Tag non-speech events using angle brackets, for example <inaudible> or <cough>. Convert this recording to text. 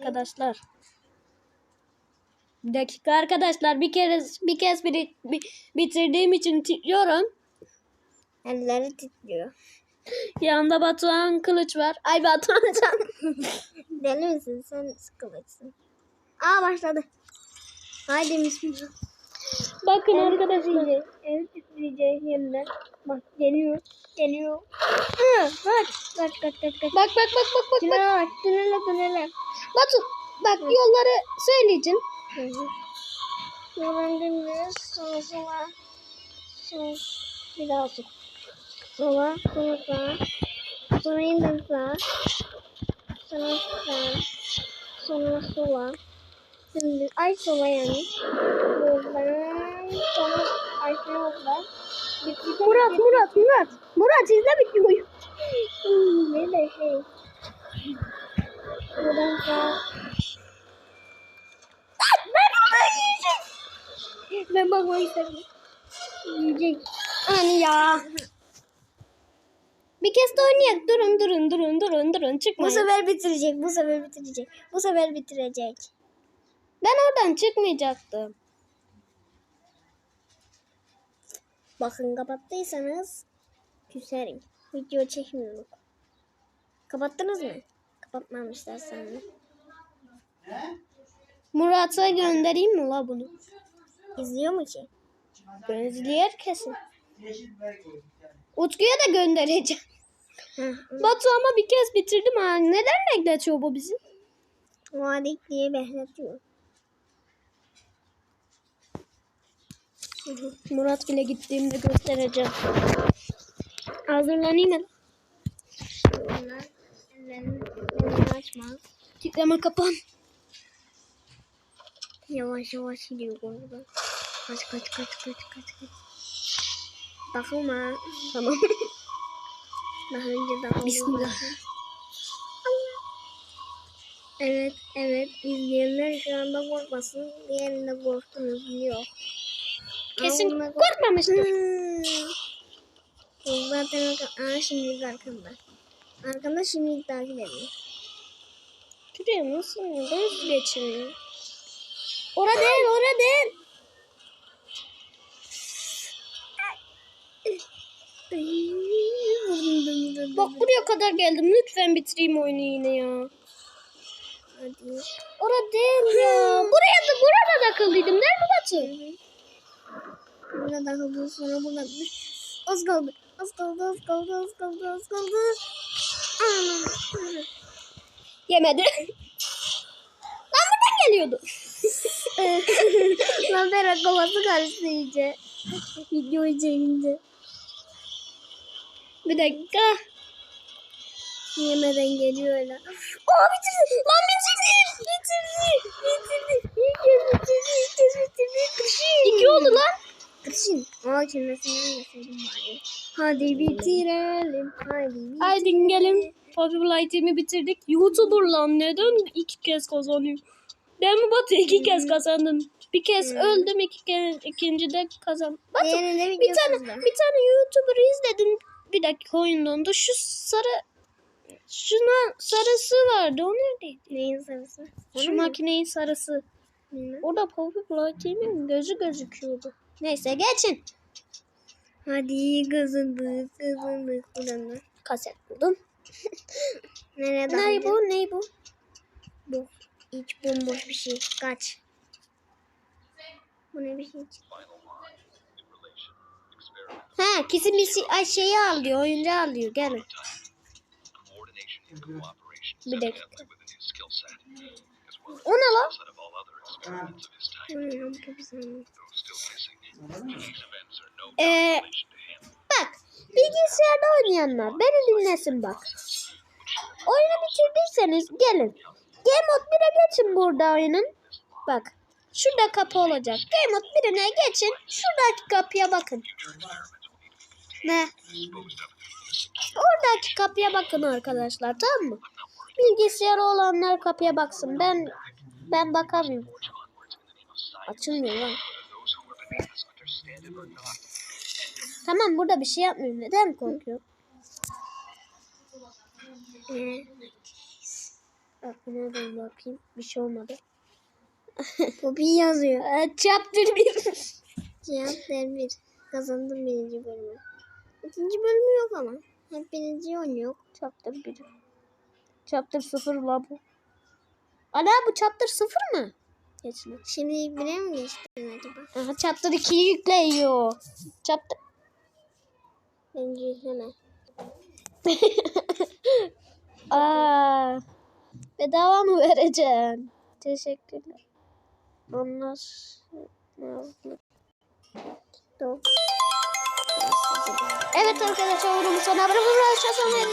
Arkadaşlar. Bir dakika arkadaşlar bir kere bir kez biri, bi- bitirdiğim için titriyorum. Elleri titriyor. Yanında Batuhan Kılıç var. Ay Batuhan Can. <laughs> Deli misin? Sen sıkılırsın. Aa başladı. Haydi bismillah. Bakın arkadaşlar. Evet titreyecek yerler. Bak geliyor. Geliyor. Hı. Kaç kaç kaç kaç. Bak bak bak bak bak. bak. Tünele bak. Tünele tünele. Batu bak yolları. Hı hı. Yolun dümdüz. Sola sola. Sol. Bir daha sol. Sola. Sola sağa. Sonra yeniden sağa. Sonra sağa. Sonra sola. Şimdi ay sola yani. Buradan sonra ay sola. Murat Murat Murat. Murat izle videoyu. Ne de şey. Buradan sağa. Ben onu yiyeceğim. Ben bakmayı istedim. Yiyecek. Hani ya. Bir kez de oynayak. Durun durun durun durun durun. Bu Çıkmayın. sefer bitirecek. Bu sefer bitirecek. Bu sefer bitirecek. Ben oradan çıkmayacaktım. Bakın kapattıysanız küserim. Video çekmiyorum. Kapattınız mı? Kapatmamışlar sanırım. Murat'a göndereyim mi la bunu? İzliyor mu ki? Gözlüyer kesin. Utku'ya da göndereceğim. Batu ama bir kez bitirdim ha. Neden bekletiyor bu bizi? Vadik diye bekletiyor. Murat bile gittiğimde göstereceğim. Hazırlanayım mı? Açma. Tikleme kapan. Yavaş yavaş gidiyor burada. Kaç kaç kaç kaç kaç kaç. Takılma. Tamam. <laughs> Daha önce takılma. Bismillah. Evet evet izleyenler şu anda korkmasın. Diğerinde korktunuz biliyor. Kesin korkmamıştır. Hmm. Zaten Aa, şimdi arkamda. Arkamda şimdi takip ediyor. Şuraya nasıl ya? Ben geçemiyorum. Ora değil, ora değil. Bak buraya kadar geldim. Lütfen bitireyim oyunu yine ya. Hadi. Ora değil ya. Buraya da burada takıldıydım değil mi Batu? Burada takıldı sonra burada. Az kaldı. Az kaldı, az kaldı, az kaldı, az kaldı. Anam. Yemedi. Lan buradan geliyordu. <laughs> Lan Berat kafası karıştı iyice. Videoyu çekince. Bir dakika. Yemeden geliyor öyle. Aa bitirdi. Lan bitirdi. Bitirdi. Bitirdi. İlk kez bitirdi, ilk kez bitirdi. İki oldu lan. Kışın. Aa kelimesini vermeseydim bari. Hadi bitirelim. Hadi bitirelim. Haydi gelin. Popularitemi bitirdik. YouTuber lan neden iki kez kazanıyor? Değil mi Batu? İki kez kazandın. Bir kez öldüm iki kez ikinci de kazan. Batu Diğerinde bir tane sizde. bir tane YouTuber izledim. Bir dakika oyundan da şu sarı şuna sarısı vardı. O neredeydi? Neyin sarısı? Şu makinenin sarısı. Bilmem. Orada popularitemi gözü gözüküyordu. Neyse geçin. Hadi kazandık, kazandık. Buradan da. Kaset buldum. <laughs> Nereye Ne bu? Ne bu? Bu. İç bomboş bir şey. Kaç. Bu ne bir şey? Ha kesin bir şey, ay şeyi alıyor, oyuncağı alıyor. Gelin. coordination and cooperation Bir dakika. O ne lan? a Ee, bak bilgisayarda oynayanlar beni dinlesin bak. Oyunu bitirdiyseniz gelin. Game Mode 1'e geçin burada oyunun. Bak. Şurada kapı olacak. Game Mode 1'ine geçin. Şuradaki kapıya bakın. Ne? Oradaki kapıya bakın arkadaşlar tamam mı? Bilgisayarı olanlar kapıya baksın. Ben ben bakamıyorum. Açılmıyor lan. Tamam burada bir şey yapmıyorum. Neden korkuyorum? Ee, Bak nereden bakayım. Bir şey olmadı. <laughs> Poppy yazıyor. Ee, chapter 1. Cevap ver bir. Kazandım birinci bölümü. İkinci bölümü yok ama. Hep birinci oynuyor. chapter 1. Chapter 0 la bu. Ana bu chapter 0 mı? Geçme. Şimdi bire mi geçtin acaba? Aha chapter 2'yi yükleyiyor. Chapter Bence yükleme. <laughs> Aa, bedava mı vereceksin? Teşekkürler. Anlaşıldı. Doğru. Evet arkadaşlar oyunun sonuna bırakın. Aşağı sonuna